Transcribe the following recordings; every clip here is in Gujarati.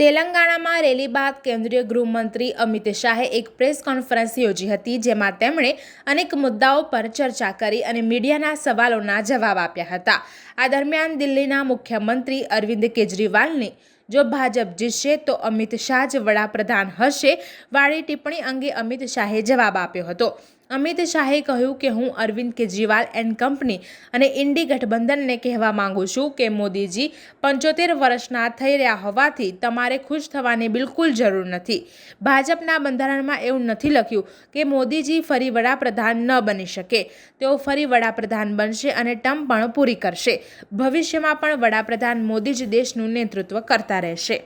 તેલંગાણામાં રેલી બાદ કેન્દ્રીય ગૃહમંત્રી અમિત શાહે એક પ્રેસ કોન્ફરન્સ યોજી હતી, જેમાં તેમણે અનેક મુદ્દાઓ પર ચર્ચા કરી અને મીડિયાના સવાલોના જવાબ આપ્યા હતા. આ દરમિયાન દિલ્હીના મુખ્યમંત્રી અરવિંદ કેજરીવાલની, જો ભાજપ જીતશે, તો અમિત શાહ જ વડાપ્રધાન હશે, વાળી ટિપ્પણી અંગે અમિત શાહે જવાબ આપ્યો હતો. અમિત શાહે કહ્યું કે હું અરવિંદ કેજરીવાલ એન્ડ કંપની અને ઇન્ડી ગઠબંધનને કહેવા માંગુ છું કે મોદીજી પંચોતેર વર્ષના થઈ રહ્યા હોવાથી તમારે ખુશ થવાની બિલકુલ જરૂર નથી ભાજપના બંધારણમાં એવું નથી લખ્યું કે મોદીજી ફરી વડાપ્રધાન ન બની શકે તેઓ ફરી વડાપ્રધાન બનશે અને ટર્મ પણ પૂરી કરશે ભવિષ્યમાં પણ વડાપ્રધાન મોદી જ દેશનું નેતૃત્વ કરતા રહેશે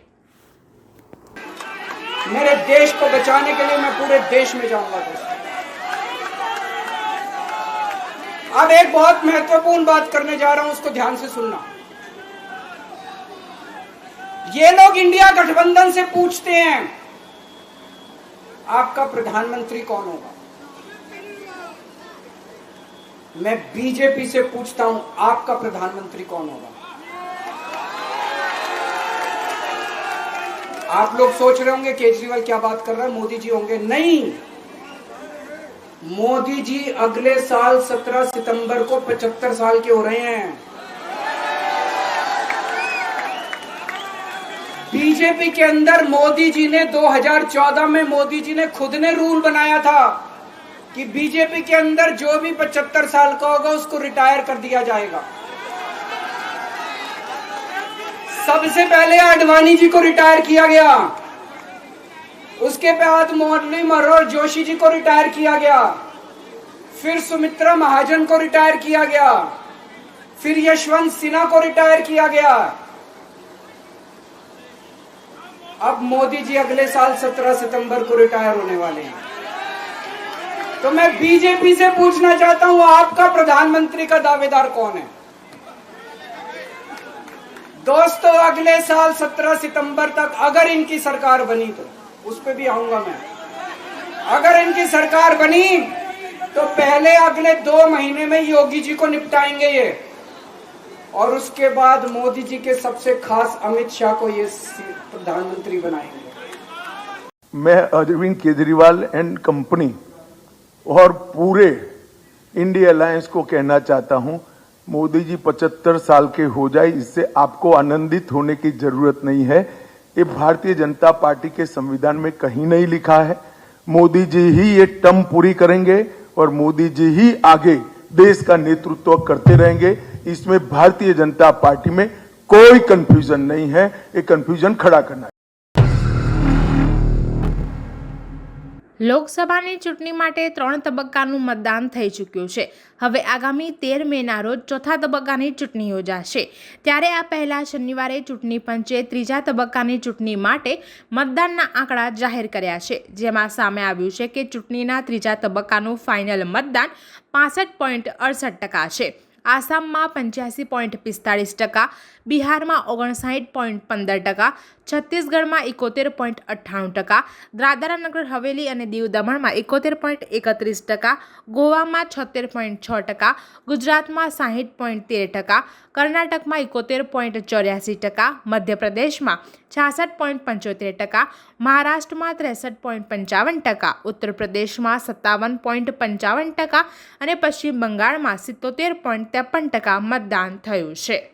मेरे देश को बचाने के लिए मैं पूरे देश में जाऊंगा अब एक बहुत महत्वपूर्ण बात करने जा रहा हूँ, उसको ध्यान से सुनना। ये लोग इंडिया गठबंधन से पूछते हैं, आपका प्रधानमंत्री कौन होगा? मैं बीजेपी से पूछता हूँ, आपका प्रधानमंत्री कौन होगा? आप लोग सोच रहे होंगे, केजरीवाल क्या बात कर रहा है, मोदी जी होंगे? नहीं। मोदी जी अगले साल 17 सितंबर को 75 साल के हो रहे हैं। बीजेपी के अंदर मोदी जी ने 2014 में मोदी जी ने खुद ने रूल बनाया था कि बीजेपी के अंदर जो भी 75 साल का होगा उसको रिटायर कर दिया जाएगा। सबसे पहले आडवाणी जी को रिटायर किया गया। उसके बाद मोरली मनोहर जोशी जी को रिटायर किया गया। फिर सुमित्रा महाजन को रिटायर किया गया। फिर यशवंत सिन्हा को रिटायर किया गया। अब मोदी जी अगले साल 17 सितंबर को रिटायर होने वाले हैं। तो मैं बीजेपी से पूछना चाहता हूँ, आपका प्रधानमंत्री का दावेदार कौन है? दोस्तों, अगले साल 17 सितंबर तक अगर इनकी सरकार बनी तो उस पर भी आऊँगा मैं। अगर इनकी सरकार बनी तो पहले अगले दो महीने में योगी जी को निपटाएँगे ये। और उसके बाद मोदी जी के सबसे खास अमित शाह को ये प्रधानमंत्री बनाएँगे। मैं अरविंद केजरीवाल एंड कंपनी और पूरे इंडिया अलायंस को कहना चाहता हूँ, मोदी जी 75 साल के हो जाए, इससे आपको आनंदित होने की ज़रूरत नहीं है। ये भारतीय जनता पार्टी के संविधान में कहीं नहीं लिखा है। मोदी जी ही ये टर्म पूरी करेंगे। और मोदी जी ही आगे देश का नेतृत्व करते रहेंगे इसमें भारतीय जनता पार्टी में कोई कंफ्यूजन नहीं है ये कंफ्यूजन खड़ा करना લોકસભાની ચૂંટણી માટે ત્રણ તબક્કાનું મતદાન થઈ ચૂક્યું છે. હવે આગામી તેર મેના રોજ ચોથા તબક્કાની ચૂંટણી યોજાશે. ત્યારે આ પહેલાં શનિવારે ચૂંટણી પંચે ત્રીજા તબક્કાની ચૂંટણી માટે મતદાનના આંકડા જાહેર કર્યા છે. જેમાં સામે આવ્યું છે કે ચૂંટણીના ત્રીજા તબક્કાનું ફાઇનલ મતદાન પાસઠ પોઈન્ટ અડસઠ ટકા છે. આસામમાં પંચ્યાસી પોઈન્ટ પિસ્તાળીસ ટકા, બિહારમાં ઓગણસાઠ પોઈન્ટ પંદર ટકા છત્તીસગઢમાં એકોતેર પોઈન્ટ અઠ્ઠાણું ટકા દાદરાનગર હવેલી અને દીવ દમણમાં એકોતેર પોઈન્ટ એકત્રીસ ટકા, ગોવામાં છોતેર પોઈન્ટ છ ટકા, ગુજરાતમાં સાહીઠ પોઈન્ટ તેર ટકા, કર્ણાટકમાં એકોતેર પોઈન્ટ ચોર્યાસી ટકા, મધ્યપ્રદેશમાં છાસઠ પોઈન્ટ પંચોતેર ટકા, મહારાષ્ટ્રમાં ત્રેસઠ પોઈન્ટ પંચાવન ટકા ઉત્તર પ્રદેશમાં સત્તાવન પોઈન્ટ પંચાવન ટકા અને પશ્ચિમ બંગાળમાં સિત્તોતેર પોઈન્ટ ત્રેપન ટકા મતદાન થયું છે.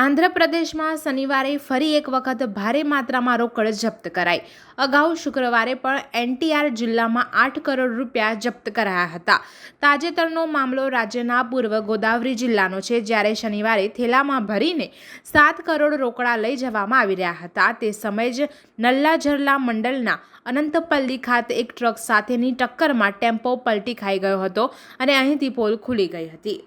આંધ્રપ્રદેશમાં શનિવારે ફરી એક વખત ભારે માત્રામાં રોકડ જપ્ત કરાઈ. અગાઉ શુક્રવારે પણ એનટીઆર જિલ્લામાં આઠ કરોડ રૂપિયા જપ્ત કરાયા હતા. તાજેતરનો મામલો રાજ્યના પૂર્વ ગોદાવરી જિલ્લાનો છે, જ્યારે શનિવારે થેલામાં ભરીને સાત કરોડ રોકડા લઈ જવામાં આવી રહ્યા હતા. તે સમયે જ નલ્લાઝરલા મંડળના અનંતપલ્લી ખાતે એક ટ્રક સાથેની ટક્કરમાં ટેમ્પો પલટી ખાઈ ગયો હતો અને અહીંથી પોલ ખુલી ગઈ હતી.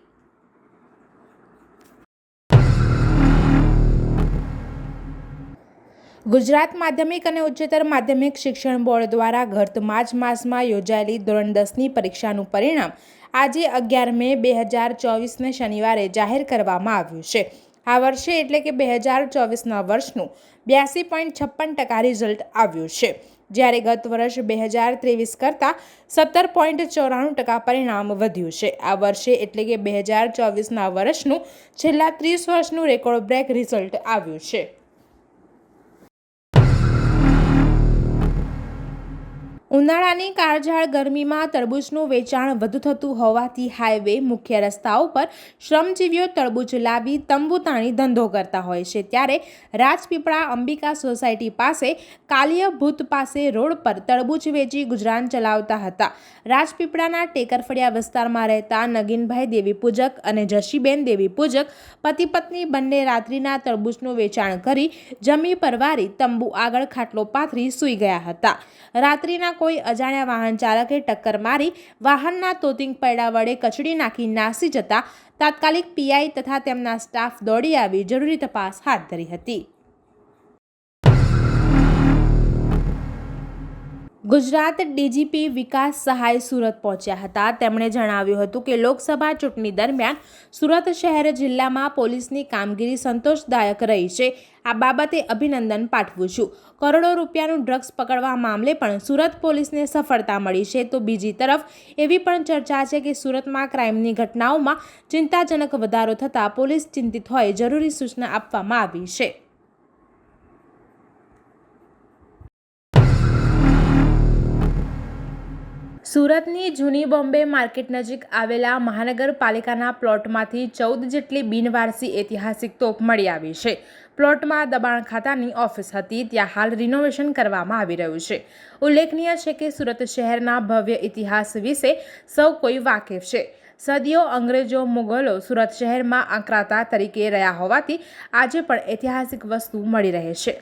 ગુજરાત માધ્યમિક અને ઉચ્ચતર માધ્યમિક શિક્ષણ બોર્ડ દ્વારા ગત માર્ચ માસમાં યોજાયેલી ધોરણ દસની પરીક્ષાનું પરિણામ આજે અગિયાર મે બે હજાર ચોવીસને શનિવારે જાહેર કરવામાં આવ્યું છે. આ વર્ષે એટલે કે બે હજાર ચોવીસના વર્ષનું બ્યાસી પોઈન્ટ છપ્પન ટકા રિઝલ્ટ આવ્યું છે. જ્યારે ગત વર્ષ બે હજાર ત્રેવીસ કરતાં સત્તર પોઈન્ટ ચોરાણું ટકા પરિણામ વધ્યું છે. આ વર્ષે એટલે કે બે હજાર ચોવીસના વર્ષનું છેલ્લા ત્રીસ વર્ષનું રેકોર્ડ બ્રેક રિઝલ્ટ આવ્યું છે. ઉનાળાની કાળઝાળ ગરમીમાં તરબૂચનું વેચાણ વધુ થતું હોવાથી હાઈવે મુખ્ય રસ્તાઓ પર શ્રમજીવીઓ તરબૂચ લાવી તંબુ તાણી ધંધો કરતા હોય છે. ત્યારે રાજપીપળા અંબિકા સોસાયટી પાસે કાલિય ભૂત પાસે રોડ પર તરબૂચ વેચી ગુજરાન ચલાવતા હતા. રાજપીપળાના ટેકરફળિયા વિસ્તારમાં રહેતા નગીનભાઈ દેવી પૂજક અને જશીબેન દેવી પૂજક પતિ પત્ની બંને રાત્રિના તરબૂચનું વેચાણ કરી જમી પરવારી તંબુ આગળ ખાટલો પાથરી સૂઈ ગયા હતા. રાત્રિના કોઈ અજાણ્યા વાહન ચાલકે ટક્કર મારી વાહનના તોતિંગ પૈડા વડે કચડી નાખી નાસી જતા તાત્કાલિક પીઆઈ તથા તેમના સ્ટાફ દોડી આવી જરૂરી તપાસ હાથ ધરી હતી. ગુજરાત ડીજીપી વિકાસ સહાય સુરત પહોંચ્યા હતા. તેમણે જણાવ્યું હતું કે લોકસભા ચૂંટણી દરમિયાન સુરત શહેર જિલ્લામાં પોલીસની કામગીરી સંતોષદાયક રહી છે. આ બાબતે અભિનંદન પાઠવું છું. કરોડો રૂપિયાનું ડ્રગ્સ પકડવા મામલે પણ સુરત પોલીસને સફળતા મળી છે. તો બીજી તરફ, એવી પણ ચર્ચા છે કે સુરતમાં ક્રાઇમની ઘટનાઓમાં ચિંતાજનક વધારો થતાં પોલીસ ચિંતિત હોય, જરૂરી સૂચના આપવામાં આવી છે. સુરતની જૂની બોમ્બે માર્કેટ નજીક આવેલા મહાનગરપાલિકાના પ્લોટમાંથી ચૌદ જેટલી બિનવારસી ઐતિહાસિક તોપ મળી આવી છે. પ્લોટમાં દબાણ ખાતાની ઓફિસ હતી, ત્યાં હાલ રિનોવેશન કરવામાં આવી રહ્યું છે. ઉલ્લેખનીય છે કે સુરત શહેરના ભવ્ય ઇતિહાસ વિશે સૌ કોઈ વાકેફ છે. સદીઓ અંગ્રેજો મુગલો સુરત શહેરમાં આંકરાતા તરીકે રહ્યા હોવાથી આજે પણ ઐતિહાસિક વસ્તુ મળી રહે છે.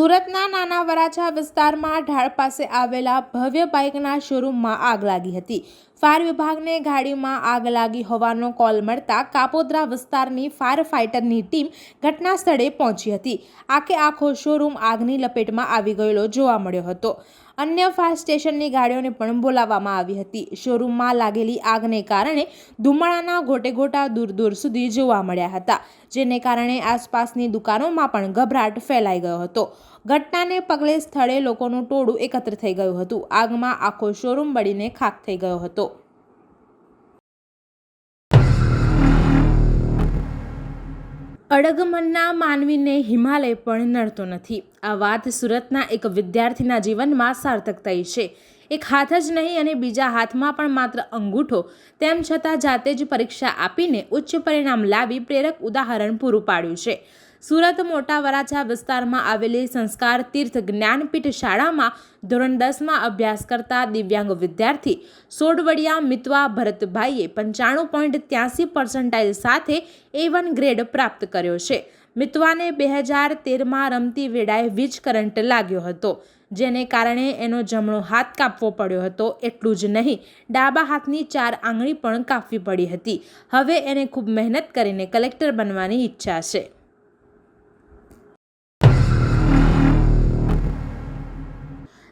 સુરતના નાના વરાછા વિસ્તારમાં ઢાળ પાસે આવેલા ભવ્ય બાઇકના શોરૂમમાં આગ લાગી હતી. ફાયર વિભાગને ગાડીમાં આગ લાગી હોવાનો કોલ મળતા કાપોદ્રા વિસ્તારની ફાયર ફાઇટરની ટીમ ઘટના સ્થળે પહોંચી હતી. આખે આખો શોરૂમ આગની લપેટમાં આવી ગયેલો જોવા મળ્યો હતો. અન્ય ફાયર સ્ટેશનની ગાડીઓને પણ બોલાવવામાં આવી હતી. શોરૂમમાં લાગેલી આગને કારણે ધુમાડાના ગોટે ગોટા દૂર દૂર સુધી જોવા મળ્યા હતા, જેને કારણે આસપાસની દુકાનોમાં પણ ગભરાટ ફેલાઈ ગયો હતો. ઘટનાને પગલે સ્થળે લોકોનું ટોળું એકત્ર થઈ ગયું હતું. આગમાં આખો શોરૂમ બળીને ખાખ થઈ ગયો હતો. અડગમનના માનવીને હિમાલય પણ નડતો નથી. આ વાત સુરતના એક વિદ્યાર્થીના જીવનમાં સાર્થક થઈ છે. એક હાથ જ નહીં અને બીજા હાથમાં પણ માત્ર અંગૂઠો, તેમ છતાં જાતે જ પરીક્ષા આપીને ઉચ્ચ પરિણામ લાવી પ્રેરક ઉદાહરણ પૂરું પાડ્યું છે. સુરત મોટા વરાછા વિસ્તારમાં આવેલી સંસ્કાર તીર્થ જ્ઞાનપીઠ શાળામાં ધોરણ દસમાં અભ્યાસ કરતા દિવ્યાંગ વિદ્યાર્થી સોડવડિયા મિતવા ભરતભાઈએ પંચાણું પોઈન્ટ ત્યાસી પર્સન્ટાઇલ સાથે એ વન ગ્રેડ પ્રાપ્ત કર્યો છે. મિતવાને બે હજાર તેરમાં રમતી વેળાએ વીજ કરંટ લાગ્યો હતો, જેને કારણે એનો જમણો હાથ કાપવો પડ્યો હતો. એટલું જ નહીં, ડાબા હાથની ચાર આંગળી પણ કાપવી પડી હતી. હવે એને ખૂબ મહેનત કરીને કલેક્ટર બનવાની ઈચ્છા છે.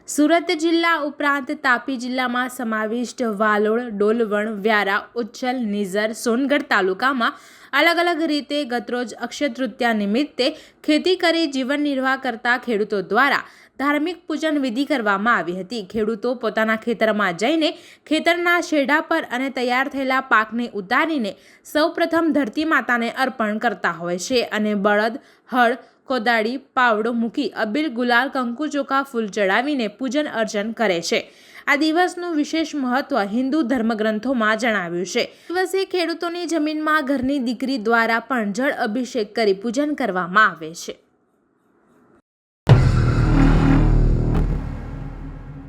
સુરત જિલ્લા ઉપરાંત તાપી જિલ્લામાં સમાવિષ્ટ વાલોડ ડોલવણ, વ્યારા, ઉચ્છલ, નિઝર, સોનગઢ તાલુકામાં અલગ અલગ રીતે ગતરોજ અક્ષય તૃતીયા નિમિત્તે ખેતી કરી જીવન નિર્વાહ કરતા ખેડૂતો દ્વારા ધાર્મિક પૂજન વિધિ કરવામાં આવી હતી. ખેડૂતો પોતાના ખેતરમાં જઈને ખેતરના શેઢા પર અને તૈયાર થયેલા પાકને ઉતારીને સૌપ્રથમ ધરતી માતાને અર્પણ કરતા હોય છે અને બળદ, હળ કોદાળી, પાવડો મૂકી અબીલ ગુલાલ કંકુ ચોખા ફૂલ ચડાવીને પૂજન અર્ચન કરે છે. આ દિવસનું વિશેષ મહત્વ હિન્દુ ધર્મગ્રંથોમાં જણાવ્યું છે. દિવસે ખેડૂતોની જમીનમાં ઘરની દીકરી દ્વારા પણ જળ અભિષેક કરી પૂજન કરવામાં આવે છે.